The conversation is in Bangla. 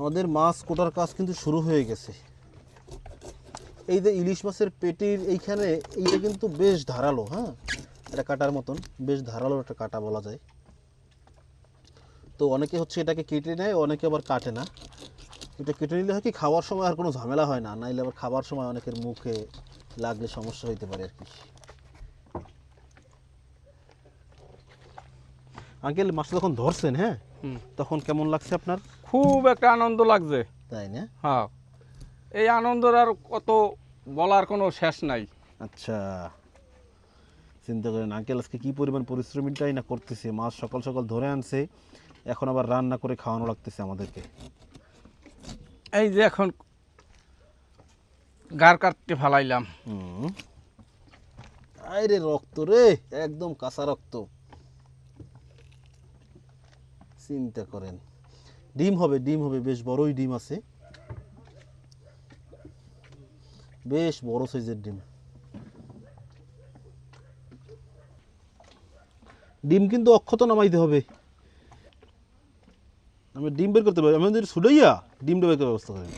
আমাদের মাছ কোটার কাজ কিন্তু শুরু হয়ে গেছে। এই যে ইলিশ মাছের পেটির এইখানে এইটা কিন্তু বেশ ধারালো হ্যাঁ? এটা কাটার মতন বেশ ধারালো একটা কাটা বলা যায়। তো অনেকে হচ্ছে এটাকে কেটে নেয় অনেকে আবার কাটে না। এটা কেটে নিলে হয় কি খাওয়ার সময় আর কোনো ঝামেলা হয় না নাইলে আবার খাবার সময় অনেকের মুখে লাগলে সমস্যা হইতে পারে আর কি। আঙ্কেল মাছটা যখন ধরছেন হ্যাঁ। তখন কেমন লাগছে আপনার? খুব একটা আনন্দ লাগছে। তাই না? হ্যাঁ। এই আনন্দের আর কত বলার কোনো শেষ নাই। আচ্ছা। চিন্তা করেন আঙ্কেল আজকে কি পরিমাণ পরিশ্রমীটাই না করতেছে। মাছ সকাল সকাল ধরে আনছে এখন আবার রান্না করে খাওয়ানো লাগতেছে আমাদেরকে। এই যে এখন গার কাটতে ফেলাইলাম। আরে রক্ত রে একদম কাঁচা রক্ত। চিন্তা করেন। ডিম হবে ডিম হবে, বেশ বড়ই ডিম আছে। বেশ বড় সাইজের ডিম। ডিম কিন্তু অক্ষত নামাইতে হবে। আমি ডিম বের করতে পারি। আমি যদি ছুটাইয়া ডিমটা বের করার ব্যবস্থা করি।